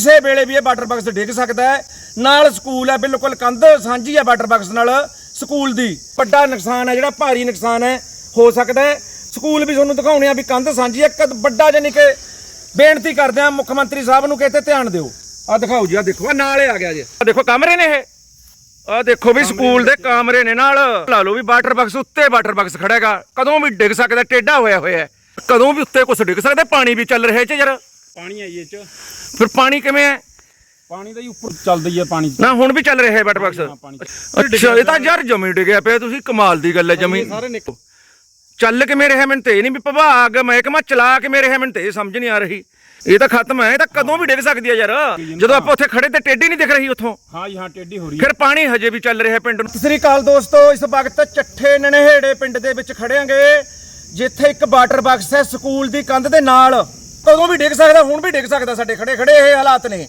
ਕਿਸੇ ਵੇਲੇ ਵੀ ਇਹ ਵਾਟਰ ਬਾਕਸ ਡਿੱਗ ਸਕਦਾ ਹੈ। ਨਾਲ ਸਕੂਲ ਹੈ ਬਿਲਕੁਲ ਕੰਧ ਸਾਂਝੀ ਹੈ ਵਾਟਰ ਬਾਕਸ ਨਾਲ। ਸਕੂਲ ਦੀ ਵੱਡਾ ਨੁਕਸਾਨ ਹੈ ਜਿਹੜਾ ਭਾਰੀ ਨੁਕਸਾਨ ਹੈ ਹੋ ਸਕਦਾ ਹੈ। ਸਕੂਲ ਵੀ ਤੁਹਾਨੂੰ ਦਿਖਾਉਣੇ ਆ ਵੀ ਕੰਧ ਸਾਂਝੀ ਹੈ। ਕਦ ਵੱਡਾ ਜਾਨੀ ਕਿ ਬੇਨਤੀ ਕਰਦੇ ਆ ਮੁੱਖ ਮੰਤਰੀ ਸਾਹਿਬ ਨੂੰ ਕਿਤੇ ਧਿਆਨ ਦਿਓ। ਆ ਦਿਖਾਓ ਜੀ ਆ ਦੇਖੋ ਆ ਨਾਲੇ ਆ ਗਿਆ ਜੀ। ਆ ਦੇਖੋ ਕਮਰੇ ਨੇ ਇਹ। ਆ ਦੇਖੋ ਵੀ ਸਕੂਲ ਦੇ ਕਮਰੇ ਨੇ ਨਾਲ। ਲਾ ਲਓ ਵੀ ਵਾਟਰ ਬਾਕਸ ਉੱਤੇ ਵਾਟਰ ਬਾਕਸ ਖੜਾ ਹੈਗਾ। ਕਦੋਂ ਵੀ ਡਿੱਗ ਸਕਦਾ ਟੇਢਾ ਹੋਇਆ ਹੋਇਆ ਕਦੋਂ ਵੀ ਉੱਤੇ ਕੁਝ ਡਿੱਗ ਸਕਦਾ ਪਾਣੀ ਵੀ ਚੱਲ ਰਿਹਾ ਚ ਯਾਰ। ਪਾਣੀ ਆਈ ਇਹ ਚ। ਫਿਰ ਪਾਣੀ ਕਿਵੇਂ ਹੈ? ਪਾਣੀ ਦਾ ਹੀ ਉੱਪਰ ਚੱਲਦੀ ਹੈ ਪਾਣੀ ਨਾ ਹੁਣ ਵੀ ਚੱਲ ਰਿਹਾ ਹੈ ਵਾਟਰ ਬਾਕਸ। ਅੱਛਾ ਇਹ ਤਾਂ ਯਾਰ ਜਮੀ ਡਿੱਗਿਆ ਪਿਆ ਤੁਸੀਂ ਕਮਾਲ ਦੀ ਗੱਲ ਹੈ ਜਮੀ। ਸਾਰੇ ਨਿਕਲ ਚੱਲ ਕੇ ਮੇਰੇ ਹੈ ਮੈਨੂੰ ਤੇ ਨਹੀਂ ਵੀ ਵਿਭਾਗ ਮਹਿਕਮਾ ਚਲਾ ਕੇ ਮੇਰੇ ਹੈ ਮੈਨੂੰ ਤੇ ਸਮਝ ਨਹੀਂ ਆ ਰਹੀ। ਇਹ ਤਾਂ ਖਤਮ ਹੈ ਇਹ ਤਾਂ ਕਦੋਂ ਵੀ ਡਿੱਗ ਸਕਦੀ ਹੈ ਯਾਰ। ਜਦੋਂ ਆਪਾਂ ਉੱਥੇ ਖੜੇ ਤੇ ਟੇਢੀ ਨਹੀਂ ਦਿਖ ਰਹੀ ਉੱਥੋਂ। ਹਾਂ ਜੀ ਹਾਂ ਟੇਢੀ ਹੋ ਰਹੀ ਹੈ। ਫਿਰ ਪਾਣੀ ਹਜੇ ਵੀ ਚੱਲ ਰਿਹਾ ਪਿੰਡ ਨੂੰ। ਸਤਿ ਸ੍ਰੀ ਅਕਾਲ ਦੋਸਤੋ ਇਸ ਵਕਤ ਚੱਠੇ ਨਨਹੇੜੇ ਪਿੰਡ ਦੇ ਵਿੱਚ ਖੜਿਆਂਗੇ ਜਿੱਥੇ ਇੱਕ ਵਾਟਰ ਬਾਕਸ ਹੈ ਸਕੂਲ ਦੀ ਕੰਧ ਦੇ ਨਾਲ। ਕਦੋਂ ਵੀ ਡਿੱਗ ਸਕਦਾ, ਹੁਣ ਵੀ ਡਿੱਗ ਸਕਦਾ ਸਾਡੇ ਖੜੇ ਖੜੇ ਇਹ ਹਾਲਾਤ ਨੇ।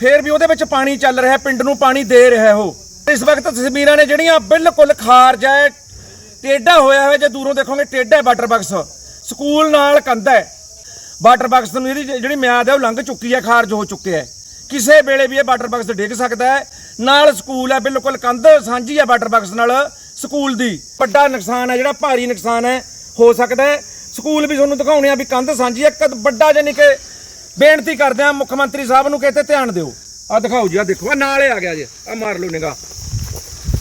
ਫੇਰ ਵੀ ਉਹਦੇ ਵਿੱਚ ਪਾਣੀ ਚੱਲ ਰਿਹਾ, ਪਿੰਡ ਨੂੰ ਪਾਣੀ ਦੇ ਰਿਹਾ ਉਹ। ਇਸ ਵਕਤ ਤਸਵੀਰਾਂ ਨੇ ਜਿਹੜੀਆਂ ਬਿਲਕੁਲ ਖਾਰਜ ਹੈ, ਟੇਢਾ ਹੋਇਆ ਹੋਇਆ, ਜੇ ਦੂਰੋਂ ਦੇਖੋਗੇ, ਟੇਢਾ ਹੈ ਵਾਟਰ ਬਾਕਸ। ਸਕੂਲ ਨਾਲ ਕੰਧ ਹੈ। ਵਾਟਰ ਬਾਕਸ ਨੂੰ ਇਹਦੀ ਜਿਹੜੀ ਮਿਆਦ ਹੈ, ਉਹ ਲੰਘ ਚੁੱਕੀ ਹੈ, ਖਾਰਜ ਹੋ ਚੁੱਕਿਆ ਹੈ। ਕਿਸੇ ਵੇਲੇ ਵੀ ਇਹ ਵਾਟਰ ਬਾਕਸ ਡਿੱਗ ਸਕਦਾ ਹੈ। ਨਾਲ ਸਕੂਲ ਹੈ, ਬਿਲਕੁਲ ਕੰਧ ਸਾਂਝੀ ਹੈ ਵਾਟਰ ਬਾਕਸ ਨਾਲ ਸਕੂਲ ਦੀ। ਵੱਡਾ ਨੁਕਸਾਨ ਹੈ, ਜਿਹੜਾ ਭਾਰੀ ਨੁਕਸਾਨ ਹੈ, ਹੋ ਸਕਦਾ ਹੈ। ਸਕੂਲ ਵੀ ਤੁਹਾਨੂੰ ਦਿਖਾਉਣੇ ਆ ਵੀ ਕੰਧ ਸਾਂਝੀ ਕਦ ਵੱਡਾ ਜਾਨੀ ਕਿ ਬੇਨਤੀ ਕਰਦੇ ਆ ਮੁੱਖ ਮੰਤਰੀ ਸਾਹਿਬ ਨੂੰ ਕਿਤੇ ਧਿਆਨ ਦਿਓ। ਆ ਦਿਖਾਓ ਜੀ ਆ ਦੇਖੋ ਆ ਨਾਲੇ ਆ ਗਿਆ ਜੀ ਆ ਮਾਰ ਲਓ ਨਿਗਾ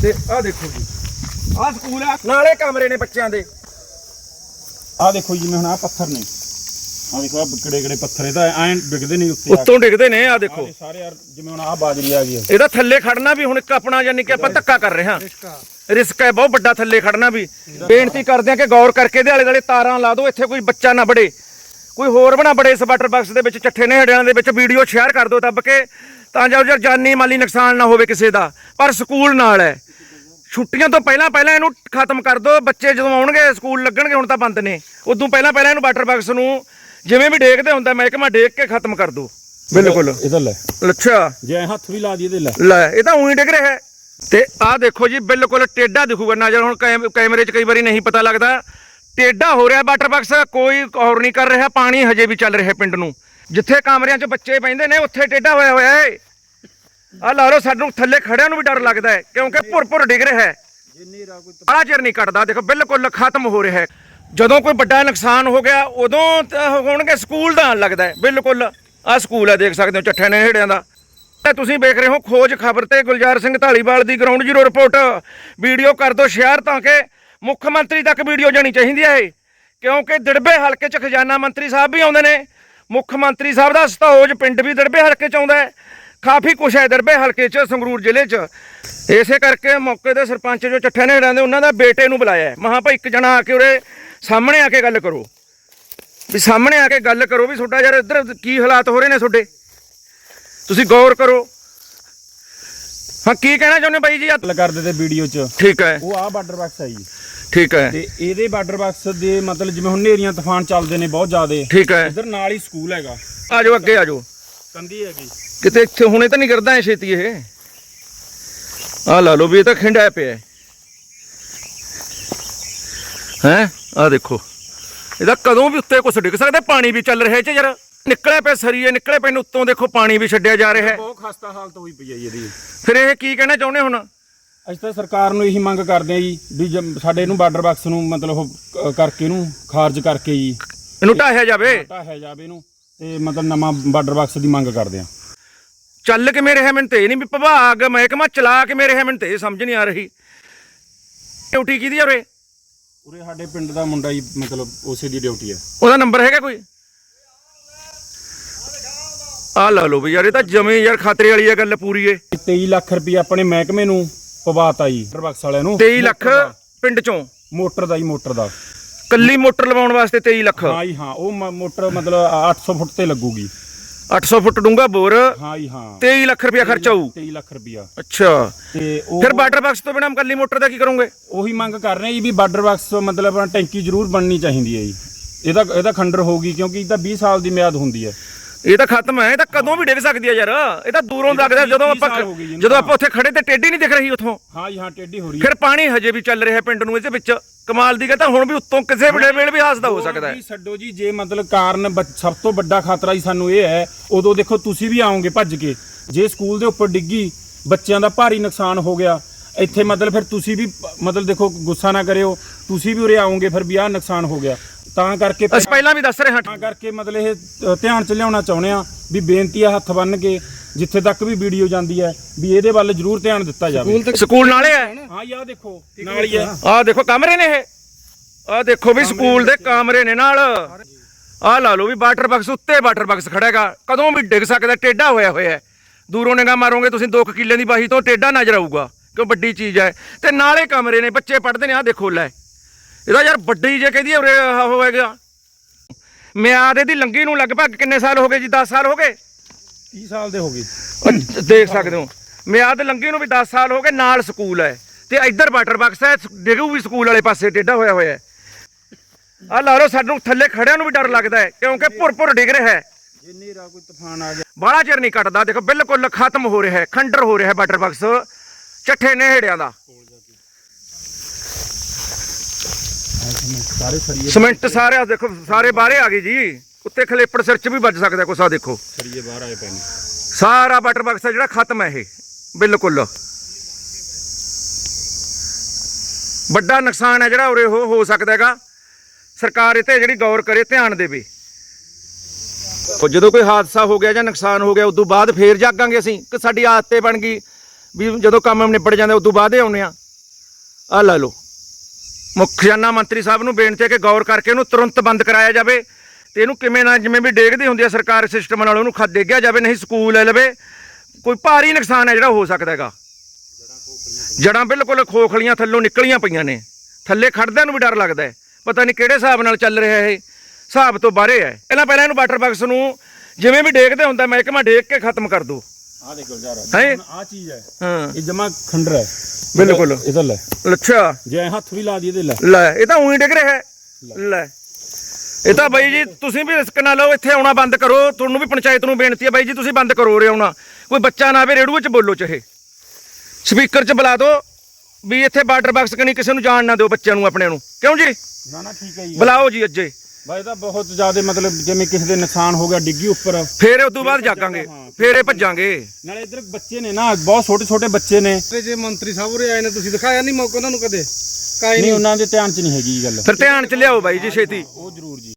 ਤੇ ਆ ਦੇਖੋ ਜੀ ਆ ਸਕੂਲ ਆ ਨਾਲੇ ਕਮਰੇ ਨੇ ਬੱਚਿਆਂ ਦੇ। ਆਹ ਦੇਖੋ ਜੀ ਜਿਵੇਂ ਹੁਣ ਆਹ ਪੱਥਰ ਨੇ। ਆਹ ਦੇਖੋ ਆ ਕਿਹੜੇ ਕਿਹੜੇ ਪੱਥਰ ਇਹ ਤਾਂ ਐਂ ਡਿੱਗਦੇ ਨਹੀਂ ਉੱਤੇ ਆ। ਉੱਤੋਂ ਡਿੱਗਦੇ ਨੇ ਆ ਦੇਖੋ। ਸਾਰੇ ਯਾਰ ਜਿਵੇਂ ਹੁਣ ਆਹ ਬਾਜਰੀ ਆ ਗਈ। ਇਹਦਾ ਥੱਲੇ ਖੜਨਾ ਵੀ ਹੁਣ ਇੱਕ ਆਪਣਾ ਯਾਨੀ ਕਿ ਆਪਾਂ ਧੱਕਾ ਕਰ ਰਹੇ ਹਾਂ। ਰਿਸਕ ਹੈ ਬਹੁਤ ਵੱਡਾ ਥੱਲੇ ਖੜਨਾ ਵੀ। ਬੇਨਤੀ ਕਰਦੇ ਆ ਕਿ ਗੌਰ ਕਰਕੇ ਇਹਦੇ ਆਲੇ ਦੁਆਲੇ ਤਾਰਾਂ ਲਾ ਦਿਓ ਇੱਥੇ ਕੋਈ ਬੱਚਾ ਨਾ ਬੜੇ ਕੋਈ ਹੋਰ ਬਣਾ ਬੜੇ ਇਸ ਵਾਟਰ ਬਾਕਸ ਦੇ ਵਿੱਚ ਚੱਠੇ ਨੇੜਿਆਂ ਦੇ ਵਿੱਚ ਵੀਡੀਓ ਸ਼ੇਅਰ ਕਰ ਦਿਓ ਦੱਬ ਕੇ ਤਾਂ ਜੋ ਯਾਰ ਜਾਨੀ ਮਾਲੀ ਨੁਕਸਾਨ ਨਾ ਹੋਵੇ ਕਿਸੇ ਦਾ। ਪਰ ਸਕੂਲ ਨਾਲ ਹੈ। ਛੁੱਟੀਆਂ ਤੋਂ ਪਹਿਲਾਂ ਪਹਿਲਾਂ ਇਹਨੂੰ ਖਤਮ ਕਰ ਦਿਓ ਬੱਚੇ ਜਦੋਂ ਆਉਣਗੇ ਸਕੂਲ ਲੱਗਣਗੇ ਹੁਣ ਤਾਂ ਬੰਦ ਨੇ। ਉਦੋਂ ਪਹਿਲਾਂ ਪਹਿਲਾਂ ਇਹਨੂੰ ਵਾਟਰ ਬਾਕਸ ਨੂੰ ਜਿਵੇਂ ਵੀ ਡੇਕਦੇ ਹੁੰਦਾ ਮਹਿਕਮਾ ਡੇਕ ਕੇ ਖਤਮ ਕਰ ਦਿਓ। ਬਿਲਕੁਲ। ਇਹਦਾ ਲੈ। ਅੱਛਾ। ਜੇ ਹੱਥ ਵੀ ਲਾ ਦਈਏ ਇਹਦੇ ਲੈ। ਲੈ ਇਹ ਤਾਂ ਉਹੀ ਡਿੱਗ ਰਿਹਾ ਹੈ। ਤੇ ਆਹ ਦੇਖੋ ਜੀ ਬਿਲਕੁਲ ਟੇਢਾ ਦਿਖੂਗਾ ਨਜ਼ਰ। ਹੁਣ ਕੈਮ- ਕੈਮਰੇ 'ਚ ਕਈ ਵਾਰੀ ਨਹੀਂ ਪਤਾ ਲੱਗਦਾ। ਟੇਢਾ ਹੋ ਰਿਹਾ ਵਾਟਰ ਬਾਕਸ ਕੋਈ ਗੌਰ ਨਹੀਂ ਕਰ ਰਿਹਾ ਪਾਣੀ ਹਜੇ ਵੀ ਚੱਲ ਰਿਹਾ ਪਿੰਡ ਨੂੰ। ਜਿੱਥੇ ਕਮਰਿਆਂ 'ਚ ਬੱਚੇ ਬੈੰਦੇ ਨੇ ਉੱਥੇ ਟੇਢਾ ਹੋਇਆ ਹੋਇਆ ਹੈ ਆਹ ਲਾ ਲਓ ਸਾਨੂੰ ਥੱਲੇ ਖੜਿਆਂ ਨੂੰ ਵੀ ਡਰ ਲੱਗਦਾ ਹੈ ਕਿਉਂਕਿ ਭੁਰ ਭੁਰ ਡਿੱਗ ਰਿਹਾ ਹੈ ਬੜਾ ਚਿਰ ਨਹੀਂ ਕੱਟਦਾ ਦੇਖੋ ਬਿਲਕੁਲ ਖਤਮ ਹੋ ਰਿਹਾ ਹੈ ਜਦੋਂ ਕੋਈ ਵੱਡਾ ਨੁਕਸਾਨ ਹੋ ਗਿਆ ਉਦੋਂ ਹੋਣਗੇ ਸਕੂਲ ਦਾ ਲੱਗਦਾ ਹੈ ਬਿਲਕੁਲ। ਆਹ ਸਕੂਲ ਹੈ ਦੇਖ ਸਕਦੇ ਹੋ ਚੱਠਿਆਂ ਨੇ ਹੇੜਿਆਂ ਦਾ। ਤੁਸੀਂ ਵੇਖ ਰਹੇ ਹੋ ਖੋਜ ਖਬਰ ਤੇ ਗੁਲਜ਼ਾਰ ਸਿੰਘ ਢਾਲੀਵਾਲ ਦੀ ਗਰਾਊਂਡ ਜ਼ੀਰੋ ਰਿਪੋਰਟ ਵੀਡੀਓ ਕਰ ਦਿਓ ਸ਼ੇਅਰ ਤਾਂ ਕਿ ਮੁੱਖ ਮੰਤਰੀ ਤੱਕ ਵੀਡੀਓ ਜਾਣੀ ਚਾਹੀਦੀ ਹੈ ਇਹ। ਕਿਉਂਕਿ ਦਿੜਬੇ ਹਲਕੇ 'ਚ ਖਜ਼ਾਨਾ ਮੰਤਰੀ ਸਾਹਿਬ ਵੀ ਆਉਂਦੇ ਨੇ। ਮੁੱਖ ਮੰਤਰੀ ਸਾਹਿਬ ਦਾ ਸਤੌਜ ਪਿੰਡ ਵੀ ਦਿੜਬੇ ਹਲਕੇ 'ਚ ਆਉਂਦਾ ਹੈ। ਕਾਫੀ ਕੁਛ ਹੈ ਦਿੜਬੇ ਹਲਕੇ 'ਚ, ਸੰਗਰੂਰ ਜ਼ਿਲ੍ਹੇ 'ਚ। ਇਸੇ ਕਰਕੇ ਮੌਕੇ ਦੇ ਸਰਪੰਚ ਜੋ ਚੱਠੇ ਨੇ ਰਹਿੰਦੇ, ਉਹਨਾਂ ਦਾ ਬੇਟੇ ਨੂੰ ਬੁਲਾਇਆ ਹੈ। ਮਹਾਂ ਭਾਈ ਇੱਕ ਜਣਾ ਆ ਕੇ ਉਰੇ ਸਾਹਮਣੇ ਆ ਕੇ ਗੱਲ ਕਰੋ। ਵੀ ਸਾਹਮਣੇ ਆ ਕੇ ਗੱਲ ਕਰੋ ਵੀ ਤੁਹਾਡਾ ਯਾਰ ਇੱਧਰ ਕੀ ਹਾਲਾਤ ਹੋ ਰਹੇ ਨੇ ਤੁਹਾਡੇ? ਤੁਸੀਂ ਗੌਰ ਕਰੋ। ਹਾਂ ਕੀ ਕਹਿਣਾ ਚਾਹੁੰਦੇ ਬਾਈ ਜੀ? ਗੱਲ ਕਰਦੇ ਤੇ ਵੀਡੀਓ 'ਚ। ਠੀਕ ਹੈ। ਉਹ ਆਹ ਬਾਰਡਰ ਬਾਕਸ ਹੈ ਜੀ। ਠੀਕ ਹੈ। ਤੇ ਇਹਦੇ ਬਾਰਡਰ ਬਾਕਸ ਦੇ ਮਤਲਬ ਜਿਵੇਂ ਹੁਣ ਨੇਰੀਆਂ ਤੂਫਾਨ ਚੱਲਦੇ ਨੇ ਬਹੁਤ ਜ਼ਿਆਦੇ। ਠੀਕ ਹੈ। ਇਧਰ ਨਾਲ ਹੀ ਸਕੂਲ ਹੈਗਾ। ਆ ਜਾਓ ਅੱਗੇ ਆ ਜਾਓ। ਕੰਦੀ ਹੈਗੀ। ਕਿਤੇ ਇੱਥੇ ਹੁਣੇ ਤਾਂ ਨਹੀਂ ਕਰਦਾ ਐ ਛੇਤੀ ਇਹ। ਆ ਲਾ ਲਓ ਵੀ ਇਹ ਤਾਂ ਖਿੰਡਾਇਆ ਪਿਆ ਹੈ। ਆ ਦੇਖੋ। ਇਹਦਾ ਕਦੋਂ ਵੀ ਉੱਤੇ ਕੁਛ ਡਿੱਗ ਸਕਦਾ ਪਾਣੀ ਵੀ ਚੱਲ ਰਿਹਾ ਇਹ ਚ ਯਾਰ। ਨਿਕਲੇ ਪਏ ਸਰੀਏ ਨਿਕਲੇ ਪਏ ਨੇ ਉੱਤੋਂ ਦੇਖੋ ਪਾਣੀ ਵੀ ਛੱਡਿਆ ਜਾ ਰਿਹਾ ਹੈ। ਬਹੁਤ ਖਸਤਾ ਹਾਲਤ ਹੋਈ ਪਈ ਹੈ ਜੀ ਇਹਦੀ। ਫਿਰ ਇਹ ਕੀ ਕਹਿਣਾ ਚਾਹੁੰਦੇ ਹੁਣ? ਅਸੀਂ ਤਾਂ ਸਰਕਾਰ ਨੂੰ ਇਹੀ ਮੰਗ ਕਰਦੇ ਆ ਜੀ ਵੀ ਜਮ- ਸਾਡੇ ਇਹਨੂੰ ਬਾਰਡਰ ਬਾਕਸ ਨੂੰ ਮਤਲਬ ਉਹ ਕ- ਕਰਕੇ ਇਹਨੂੰ ਖਾਰਜ ਕਰਕੇ ਜੀ। ਇਹਨੂੰ ਢਾਹਿਆ ਜਾਵੇ? ਢਾਹਿਆ ਜਾਵੇ ਇਹਨੂੰ ਤੇ ਮਤਲਬ ਨਵਾਂ ਬਾਰਡਰ ਬਾਕਸ ਦੀ ਮੰਗ ਕਰਦੇ ਆ ਚੱਲ ਕੇ ਮੇਰੇ ਹੈ ਮੈਨੂੰ ਤੇ ਇਹ ਨਹੀਂ ਵੀ ਵਿਭਾਗ ਮਹਿਕਮਾ ਚਲਾ ਕੇ ਮੇਰੇ ਹੈ ਮੈਨੂੰ ਤੇ ਇਹ ਸਮਝ ਨਹੀਂ ਆ ਰਹੀ। ਡਿਊਟੀ ਕਿਹਦੀ ਆ ਉਰੇ? ਉਰੇ ਸਾਡੇ ਪਿੰਡ ਦਾ ਮੁੰਡਾ ਜੀ ਮਤਲਬ ਉਸੇ ਦੀ ਡਿਊਟੀ ਹੈ। ਉਹਦਾ ਨੰਬਰ ਹੈਗਾ ਕੋਈ? ਆ ਲਾ ਲਓ ਵੀ ਯਾਰ ਇਹ ਤਾਂ ਜਮੇ ਯਾਰ ਖਤਰੇ ਵਾਲੀ ਆ ਗੱਲ ਪੂਰੀ ਏ 23 ਲੱਖ ਰੁਪਏ ਆਪਣੇ ਮਹਿਕਮੇ ਨੂੰ ਪਵਾਤਾ ਜੀ ਬਾਕਸ ਵਾਲਿਆਂ ਨੂੰ। 23 ਲੱਖ ਪਿੰਡ ਚੋਂ? ਮੋਟਰ ਦਾ ਜੀ ਮੋਟਰ ਦਾ। ਕੱਲੀ ਮੋਟਰ ਲਵਾਉਣ ਵਾਸਤੇ 23 ਲੱਖ? ਹਾਂ ਜੀ ਹਾਂ ਉਹ ਮ- ਮੋਟਰ ਮਤਲਬ 800 ਫੁੱਟ ਤੇ ਲੱਗੂਗੀ। 800 ਫੁੱਟ ਡੂੰਘਾ ਬੋਰ? ਹਾਂ ਜੀ ਹਾਂ। 23 ਲੱਖ ਰੁਪਇਆ ਖਰਚਾ ਹੋਊ 23 ਲੱਖ ਰੁਪਇਆ ਅੱਛਾ। ਤੇ ਉਹ ਫਿਰ ਵਾਟਰ ਬਾਕਸ ਤੋਂ ਬਿਨਾਂ ਕੱਲੀ ਮੋਟਰ ਦਾ ਕੀ ਕਰੋਗੇ? ਉਹੀ ਮੰਗ ਕਰ ਰਹੇ ਜੀ ਵੀ ਬਾਰਡਰ ਬਾਕਸ ਮਤਲਬ ਟੈਂਕੀ ਜ਼ਰੂਰ ਬਣਨੀ ਚਾਹੀਦੀ ਹੈ ਜੀ। ਇਹਦਾ ਇਹਦਾ ਖੰਡਰ ਹੋਊਗੀ ਕਿਉਂਕਿ ਇਹਦਾ 20 ਸਾਲ ਦੀ ਮਿਆਦ ਹੁੰਦੀ ਹੈ। ਇਹ ਤਾਂ ਖਤਮ ਹੈ ਇਹ ਤਾਂ ਕਦੋਂ ਵੀ ਡਿੱਗ ਸਕਦੀ ਹੈ ਯਾਰ। ਇਹ ਤਾਂ ਦੂਰੋਂ ਲੱਗਦਾ ਜਦੋਂ ਆਪਾਂ ਜਦੋਂ ਆਪਾਂ ਉੱਥੇ ਖੜੇ ਤੇ ਟੇਢੀ ਨਹੀਂ ਦਿਖ ਰਹੀ ਉਥੋਂ। ਹਾਂ ਜੀ ਹਾਂ ਟੇਢੀ ਹੋ ਰਹੀ ਫਿਰ ਪਾਣੀ ਹਜੇ ਵੀ ਚੱਲ ਰਿਹਾ ਪਿੰਡ ਨੂੰ ਇਹਦੇ ਵਿੱਚ। ਕਮਾਲ ਦੀ ਗੱਲ ਤਾਂ ਹੁਣ ਵੀ ਉੱਤੋਂ ਕਿਸੇ ਵੇਲੇ ਵੇਲੇ ਵੀ ਹਾਸਦਾ ਹੋ ਸਕਦਾ ਹੈ। ਛੱਡੋ ਜੀ ਜੇ ਮਤਲਬ ਕਾਰਨ ਸਭ ਤੋਂ ਵੱਡਾ ਖਤਰਾ ਹੀ ਸਾਨੂੰ ਇਹ ਹੈ ਉਦੋਂ ਦੇਖੋ ਤੁਸੀਂ ਵੀ ਆਓਗੇ ਭੱਜ ਕੇ। ਜੇ ਸਕੂਲ ਦੇ ਉੱਪਰ ਡਿੱਗੀ ਬੱਚਿਆਂ ਦਾ ਭਾਰੀ ਨੁਕਸਾਨ ਹੋ ਗਿਆ। ਇੱਥੇ ਮਤਲਬ ਫਿਰ ਤੁਸੀਂ ਵੀ ਮਤਲਬ ਦੇਖੋ ਗੁੱਸਾ ਨਾ ਕਰਿਓ। ਤੁਸੀਂ ਵੀ ਉਰੇ ਆਓਗੇ ਫਿਰ ਵੀ ਆਹ ਨੁਕਸਾਨ ਹੋ ਗਿਆ। ਤਾਂ ਕਰਕੇ ਅਸੀਂ ਪਹਿਲਾਂ ਵੀ ਦੱਸ ਰਹੇ ਹਾਂ। ਤਾਂ ਕਰਕੇ ਮਤਲਬ ਇਹ ਅ, ਧਿਆਨ ਚ ਲਿਆਉਣਾ ਚਾਹੁੰਦੇ ਆ ਵੀ ਬੇਨਤੀ ਆ ਹੱਥ ਬੰਨ ਕੇ ਜਿੱਥੇ ਤੱਕ ਵੀ ਵੀਡੀਓ ਜਾਂਦੀ ਹੈ ਵੀ ਇਹਦੇ ਵੱਲ ਜ਼ਰੂਰ ਧਿਆਨ ਦਿੱਤਾ ਜਾਵੇ। ਸਕੂਲ ਨਾਲੇ ਹੈ। ਹਾਂ ਯਾ ਦੇਖੋ ਨਾਲ ਹੀ ਹੈ। ਆਹ ਦੇਖੋ ਕਮਰੇ ਨੇ ਇਹ। ਆਹ ਦੇਖੋ ਵੀ ਸਕੂਲ ਦੇ ਕਮਰੇ ਨੇ ਨਾਲ। ਆਹ ਲਾ ਲਓ ਵੀ ਵਾਟਰ ਬਾਕਸ ਉੱਤੇ ਵਾਟਰ ਬਾਕਸ ਖੜਾ ਹੈਗਾ। ਕਦੋਂ ਵੀ ਡਿੱਗ ਸਕਦਾ ਟੇਢਾ ਹੋਇਆ ਹੋਇਆ ਹੈ। ਦੂਰੋਂ ਨਿਗਾਹ ਮਾਰੋਗੇ ਤੁਸੀਂ 2 ਕਿੱਲੇ ਦੀ ਬਾਹੀ ਤੋਂ ਟੇਢਾ ਨਜ਼ਰ ਆਊਗਾ ਕਿਉਂ ਵੱਡੀ ਚੀਜ਼ ਹੈ। ਤੇ ਨਾਲੇ ਕਮਰੇ ਨੇ ਬੱਚੇ ਪੜ੍ਹਦੇ ਨੇ ਆਹ ਦੇਖੋ ਲੈ। ਇਹਦਾ ਯਾਰ ਵੱਡੀ ਜੇ ਕਹਿੰਦੀ ਉਰੇ ਹੋਏਗਾ ਮਿਆਦ ਇਹਦੀ ਲੰਗੀ ਨੂੰ ਲਗਭਗ ਕਿੰਨੇ ਸਾਲ ਹੋ ਗਏ ਜੀ? 10 ਸਾਲ ਹੋ ਗਏ? 30 ਸਾਲ ਦੇ ਹੋ ਗਏ। ਦੇਖ ਸਕਦੇ ਹੋ। ਮਿਆਦ ਲੰਗੀ ਨੂੰ ਵੀ 10 ਸਾਲ ਹੋ ਗਏ ਨਾਲ ਸਕੂਲ ਹੈ। ਤੇ ਇੱਧਰ ਵਾਟਰ ਬਾਕਸ ਹੈ ਡਿਗੂ ਵੀ ਸਕੂਲ ਵਾਲੇ ਪਾਸੇ ਟੇਢਾ ਹੋਇਆ ਹੋਇਆ ਹੈ। ਆ ਲਾ ਲਓ ਸਾਨੂੰ ਥੱਲੇ ਖੜਿਆਂ ਨੂੰ ਵੀ ਡਰ ਲੱਗਦਾ ਹੈ ਕਿਉਂਕਿ ਭੁਰ ਭੁਰ ਡਿੱਗ ਰਿਹਾ ਹੈ। ਜੇ ਨੇਰਾ ਕੋਈ ਤੂਫਾਨ ਆ ਗਿਆ। ਬਾਹਲਾ ਚਿਰ ਨਹੀਂ ਕੱਟਦਾ ਦੇਖੋ ਬਿਲਕੁਲ ਖਤਮ ਹੋ ਰਿਹਾ ਹੈ ਖੰਡਰ ਹੋ ਰਿਹਾ ਹੈ ਵਾਟਰ ਬਾਕਸ ਚੱਠੇ ਨੇਹੜਿਆਂ ਦਾ। ਸਾਰੇ ਸਰੀਏ ਸਿਮੈਂਟ ਸਾਰੇ ਆ ਦੇਖੋ ਸਾਰੇ ਬਾਹਰੇ ਆ ਗਏ ਜੀ। ਉੱਤੇ ਖਲੇਪੜ ਸਿਰ ਚ ਵੀ ਵੱਜ ਸਕਦਾ ਕੁਛ ਆ ਦੇਖੋ। ਸਰੀਏ ਬਾਹਰ ਆਏ ਪਏ ਨੇ। ਸਾਰਾ ਵਾਟਰ ਬਾਕਸ ਹੈ ਜਿਹੜਾ ਖਤਮ ਹੈ ਇਹ ਬਿਲਕੁਲ। ਵੱਡਾ ਨੁਕਸਾਨ ਹੈ ਜਿਹੜਾ ਉਰੇ ਹੋ ਹੋ ਸਕਦਾ ਹੈਗਾ। ਸਰਕਾਰ ਇਹ ਤੇ ਜਿਹੜੀ ਗੌਰ ਕਰੇ ਧਿਆਨ ਦੇਵੇ। ਉਹ ਜਦੋਂ ਕੋਈ ਹਾਦਸਾ ਹੋ ਗਿਆ ਜਾਂ ਨੁਕਸਾਨ ਹੋ ਗਿਆ ਉਸ ਤੋਂ ਬਾਅਦ ਫੇਰ ਜਾਗਾਂਗੇ ਅਸੀਂ ਕਿ ਸਾਡੀ ਆਦਤ ਬਣ ਗਈ ਵੀ ਜਦੋਂ ਕੰਮ ਨਿਬੜ ਜਾਂਦਾ ਉਸ ਤੋਂ ਬਾਅਦ ਹੀ ਆਉਨੇ ਆ। ਆ ਲੈ ਲਓ। ਮੁੱਖ ਖਜ਼ਾਨਾ ਮੰਤਰੀ ਸਾਹਿਬ ਨੂੰ ਬੇਨਤੀ ਹੈ ਕਿ ਗੌਰ ਕਰਕੇ ਇਹਨੂੰ ਤੁਰੰਤ ਬੰਦ ਕਰਾਇਆ ਜਾਵੇ ਤੇ ਇਹਨੂੰ ਕਿਵੇਂ ਨਾ ਜਿਵੇਂ ਵੀ ਡੇਗਦੀ ਹੁੰਦੀ ਹੈ ਸਰਕਾਰ ਸਿਸਟਮ ਨਾਲ ਉਹਨੂੰ ਖੱਦ ਡੇਗਿਆ ਜਾਵੇ, ਨਹੀਂ ਸਕੂਲ ਲੈ ਲਵੇ, ਕੋਈ ਭਾਰੀ ਨੁਕਸਾਨ ਹੈ ਜਿਹੜਾ ਹੋ ਸਕਦਾ ਹੈਗਾ। ਜੜਾਂ ਬਿਲਕੁਲ ਖੋਖਲੀਆਂ ਥੱਲੋਂ ਨਿਕਲੀਆਂ ਪਈਆਂ ਨੇ। ਥੱਲੇ ਖੜਦਿਆਂ ਨੂੰ ਵੀ ਡਰ ਲੱਗਦਾ ਹੈ। ਪਤਾ ਨਹੀਂ ਕਿਹੜੇ ਹਿਸਾਬ ਨਾਲ ਚੱਲ ਰਿਹਾ ਇਹ। ਹਿਸਾਬ ਤੋਂ ਬਾਹਰੇ ਹੈ। ਪਹਿਲਾਂ ਪਹਿਲਾਂ ਇਹਨੂੰ ਵਾਟਰ ਬਾਕਸ ਨੂੰ ਜਿਵੇਂ ਵੀ ਡੇਗਦੇ ਹੁੰਦਾ, ਮਹਿਕਮਾ ਡੇਗ ਕੇ ਖਤਮ ਕਰ ਦੋ। ਆ ਦੇਖੋ ਜਰਾ ਹੈਂ? ਆ ਚੀਜ਼ ਹੈ। ਹਾਂ। ਇਹ ਜਮਾ ਖੰਡਰ ਹੈ। ਬਿਲਕੁਲ। ਇਹਦਾ ਲੈ। ਅੱਛਾ। ਜੇ ਹੱਥ ਵੀ ਲਾ ਇਹਦੇ ਲੈ। ਲੈ ਇਹ ਤਾਂ ਉਹੀ ਡਿੱਗ ਰਿਹਾ ਲੈ। ਇਹ ਤਾਂ ਬਾਈ ਜੀ ਤੁਸੀਂ ਵੀ ਰਿਸਕ ਨਾ ਲਓ ਇੱਥੇ ਆਉਣਾ ਬੰਦ ਕਰੋ। ਤੁਹਾਨੂੰ ਵੀ ਪੰਚਾਇਤ ਨੂੰ ਬੇਨਤੀ ਹੈ ਬਾਈ ਜੀ ਤੁਸੀਂ ਬੰਦ ਕਰੋ ਰੇ ਆਉਣਾ। ਕੋਈ ਬੱਚਾ ਨਾ ਆਵੇ ਰੇੜੂਏ 'ਚ ਬੋਲੋ ਚਾਹੇ। ਸਪੀਕਰ 'ਚ ਬੁਲਾ ਦਿਓ ਵੀ ਇੱਥੇ ਵਾਟਰ ਬਾਕਸ ਕਨੀ ਕਿਸੇ ਨੂੰ ਜਾਣ ਨਾ ਦਿਓ ਬੱਚਿਆਂ ਨੂੰ ਆਪਣੇ ਨੂੰ। ਕਿਉਂ ਜੀ? ਨਾ ਨਾ ਠੀਕ ਹੈ ਜੀ। ਬੁਲਾਓ ਜੀ ਅੱਜੇ। ਬਾਈ ਤਾਂ ਬਹੁਤ ਜ਼ਿਆਦਾ ਮਤਲਬ ਜਿਵੇਂ ਕਿਸੇ ਦੇ ਨੁਕਸਾਨ ਹੋ ਗਿਆ ਡਿੱਗੀ ਉੱਪਰ। ਫੇਰ ਉਸ ਤੋਂ ਬਾਅਦ ਜਾਗਾਂਗੇ। ਫੇਰ ਇਹ ਭੱਜਾਂਗੇ। ਨਾਲੇ ਇਧਰ ਬੱਚੇ ਨੇ ਨਾ ਬਹੁਤ ਛੋਟੇ ਛੋਟੇ ਬੱਚੇ ਨੇ। ਤੇ ਜੇ ਮੰਤਰੀ ਸਾਹਿਬ ਉਰੇ ਆਏ ਨੇ ਤੁਸੀਂ ਦਿਖਾਇਆ ਨਹੀਂ ਮੌਕਾ ਉਹਨਾਂ ਨੂੰ ਕਦੇ? ਕਾਈ ਨਹੀਂ ਨਹੀਂ ਉਹਨਾਂ ਦੇ ਧਿਆਨ 'ਚ ਨਹੀਂ ਹੈਗੀ ਇਹ ਗੱਲ। ਫਿਰ ਧਿਆਨ 'ਚ ਲਿਆਓ ਬਾਈ ਜੀ ਛੇਤੀ। ਉਹ ਜ਼ਰੂਰ ਜੀ।